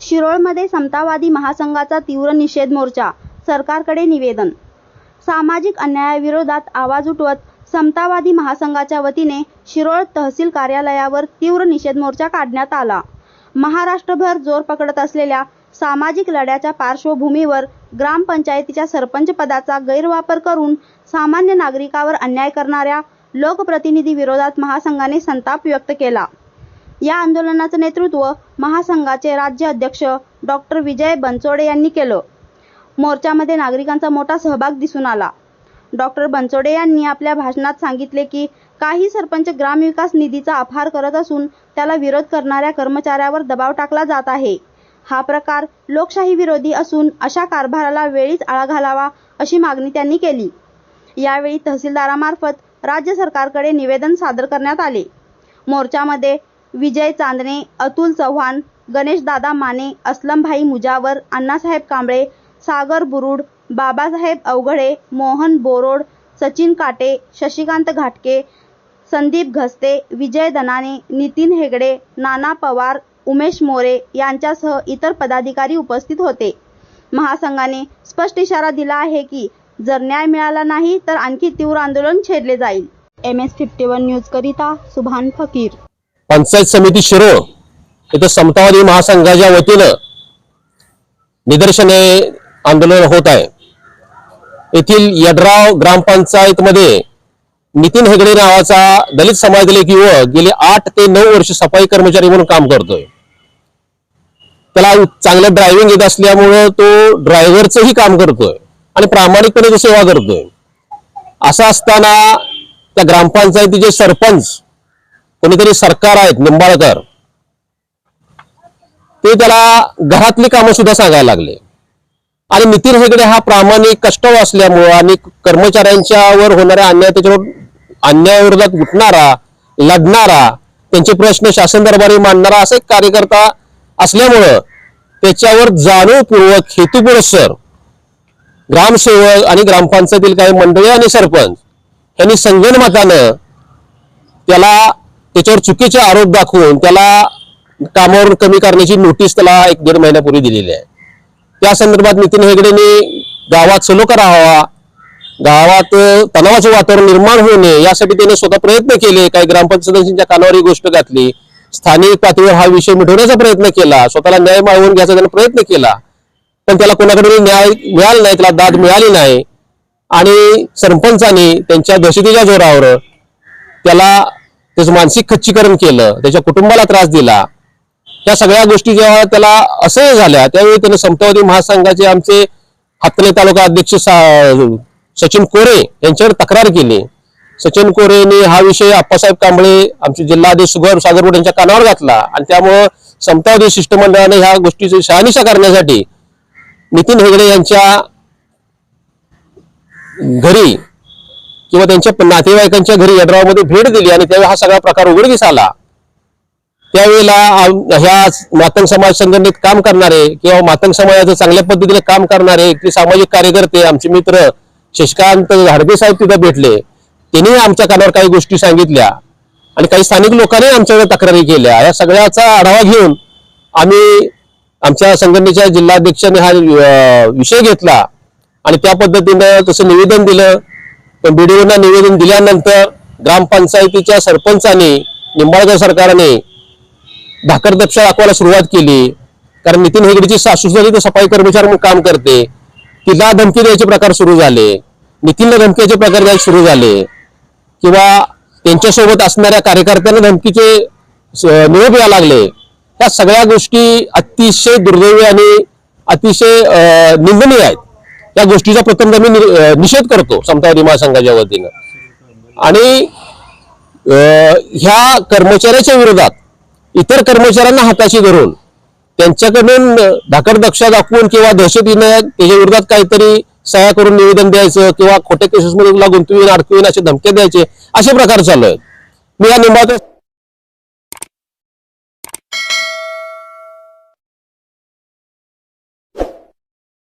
शिरोळमध्ये समतावादी महासंघाचा तीव्र निषेध मोर्चा सरकारकडे निवेदन. सामाजिक अन्यायाविरोधात आवाज उठवत समतावादी महासंघाच्या वतीने शिरोळ तहसील कार्यालयावर तीव्र निषेध मोर्चा काढण्यात आला. महाराष्ट्रभर जोर पकडत असलेल्या सामाजिक लढ्याच्या पार्श्वभूमीवर ग्रामपंचायतीच्या सरपंच पदाचा गैरवापर करून सामान्य नागरिकावर अन्याय करणाऱ्या लोकप्रतिनिधी विरोधात महासंघाने संताप व्यक्त केला. या आंदोलनाचं नेतृत्व महासंघाचे राज्य अध्यक्ष डॉक्टर विजय बनसोडे यांनी केलं. मोर्चामध्ये नागरिकांचा मोठा सहभाग दिसून आला. डॉक्टर बनसोडे यांनी आपल्या भाषणात सांगितले की काही सरपंच ग्रामविकास निधीचा अपहार करत असून त्याला विरोध करणाऱ्या कर्मचाऱ्यावर दबाव टाकला जात आहे. हा प्रकार लोकशाही विरोधी असून अशा कारभाराला वेळीच आळा घालावा अशी मागणी त्यांनी केली. यावेळी तहसीलदारामार्फत राज्य सरकारकडे निवेदन सादर करण्यात आले. मोर्चामध्ये विजय चांदणे अतुल चव्हाण गणेशदादा माने असलमभाई मुजावर अण्णासाहेब कांबळे सागर बुरुड बाबासाहेब अवघडे मोहन बोरोड सचिन काटे शशिकांत घाटके संदीप घस्ते विजय दनाने नितीन हेगडे नाना पवार उमेश मोरे यांच्यासह इतर पदाधिकारी उपस्थित होते. महासंघाने स्पष्ट इशारा दिला आहे की जर न्याय मिळाला नाही तर आणखी तीव्र आंदोलन छेडले जाईल. M S fifty one news करिता सुभान फकीर. पंचायत समिती शिरोळ इथं समतावादी महासंघाच्या वतीनं निदर्शने आंदोलन होत आहे. येथील यड्राव ग्रामपंचायत मध्ये नितीन हेगडे नावाचा दलित समाजातील एक युवक गेले आठ ते नऊ वर्ष सफाई कर्मचारी म्हणून काम करतोय. त्याला चांगलं ड्रायव्हिंग येत असल्यामुळं तो ड्रायव्हरचंही काम करतोय. आणि प्रामाणिकपणे तो सेवा करतोय. असं असताना त्या ग्रामपंचायतीचे सरपंच कोणीतरी सरकार आहेत निंबाळकर ते त्याला घरातली कामं सुद्धा सांगायला लागले. आणि नितीन हेगडे हा प्रामाणिक कष्टव असल्यामुळं आणि कर्मचाऱ्यांच्यावर होणाऱ्या अन्याय त्याच्यावर अन्यायाविरोधात उठणारा लढणारा त्यांचे प्रश्न शासन दरबारी मांडणारा असा एक कार्यकर्ता असल्यामुळं त्याच्यावर जाणीवपूर्वक हेतुपुरस्सर ग्रामसेवक आणि ग्रामपंचायतील काही मंडळी आणि सरपंच यांनी संगणमतानं त्याला त्याच्यावर चुकीचे आरोप दाखवून त्याला कामावरून कमी करण्याची नोटीस त्याला एक दीड महिन्यापूर्वी दिलेली आहे. त्या संदर्भात नितीन हेगडेने गावात सलोखा राहावा गावात तणावाचं वातावरण निर्माण होऊ नये यासाठी त्याने स्वतः प्रयत्न केले काही ग्रामपंचायतींच्या कानावर ही गोष्ट घातली. स्थानिक पातळीवर हा विषय मिटवण्याचा प्रयत्न केला स्वतःला न्याय मागवून घ्यायचा त्याने प्रयत्न केला. पण त्याला कोणाकडे न्याय मिळाला नाही त्याला दाद मिळाली नाही. आणि सरपंचाने त्यांच्या दहशतीच्या जोरावर त्याला त्याचं मानसिक खच्चीकरण केलं त्याच्या कुटुंबाला त्रास दिला. या सगळ्या गोष्टी जेव्हा त्याला असह्य झाल्या त्यावेळी त्याने समतावादी महासंघाचे आमचे हातले तालुका अध्यक्ष सा- सचिन कोरे यांच्यावर तक्रार केली. सचिन कोरेने हा विषय आप्पासाहेब कांबळे आमचे जिल्हाधीश सुगर सागरवड यांच्या कानावर घातला. आणि त्यामुळं समतावादी शिष्टमंडळाने ह्या गोष्टीची शहानिशा करण्यासाठी नितीन हेगडे यांच्या घरी किंवा त्यांच्या नातेवाईकांच्या घरी यड्रावमध्ये भेट दिली आणि त्यावेळी हा सगळा प्रकार उघडकीस आला. त्यावेळेला ह्या मातंग समाज संघटनेत काम करणारे किंवा मातंग समाजाचं चांगल्या पद्धतीने काम करणारे की सामाजिक कार्यकर्ते आमचे मित्र शशिकांत घाडगे साहेब तिथे भेटले. त्यांनी आमच्या कानावर काही गोष्टी सांगितल्या आणि काही स्थानिक लोकांनी आमच्याकडे तक्रारी केल्या. या सगळ्याचा आढावा घेऊन आम्ही आमच्या संघटनेच्या जिल्हाध्यक्षाने हा विषय घेतला आणि त्या पद्धतीनं तसं निवेदन दिलं. पण बीडीओना निवेदन दिल्यानंतर ग्रामपंचायतीच्या सरपंचाने निंबाळकर सरकारने धाकरदक्षा दाखवायला सुरुवात केली. कारण नितीन हेगडेची सासू झाली तर सफाई कर्मचारी म्हणून काम करते. तिला धमकी द्यायचे प्रकार सुरू झाले. नितीनला धमकीचे प्रकार द्यायला सुरू झाले. किंवा त्यांच्यासोबत असणाऱ्या कार्यकर्त्यांना धमकीचे निरोप यायला लागले. या सगळ्या गोष्टी अतिशय दुर्दैवी आणि अतिशय निंदनीय आहेत. या गोष्टीचा प्रथम मी निषेध करतो समतावादी महासंघाच्या वतीनं. आणि अं, ह्या कर्मचाऱ्याच्या विरोधात इतर कर्मचाऱ्यांना हाताशी धरून त्यांच्याकडून धाकड दक्षा दाखवून किंवा दहशतीनं त्याच्या विरोधात काहीतरी सह्या करून निवेदन द्यायचं किंवा खोट्या केसेसमध्ये तुला गुंतवीन अडकवीन असे धमक्या द्यायचे असे प्रकार चालू आहेत. मी या निंबाचा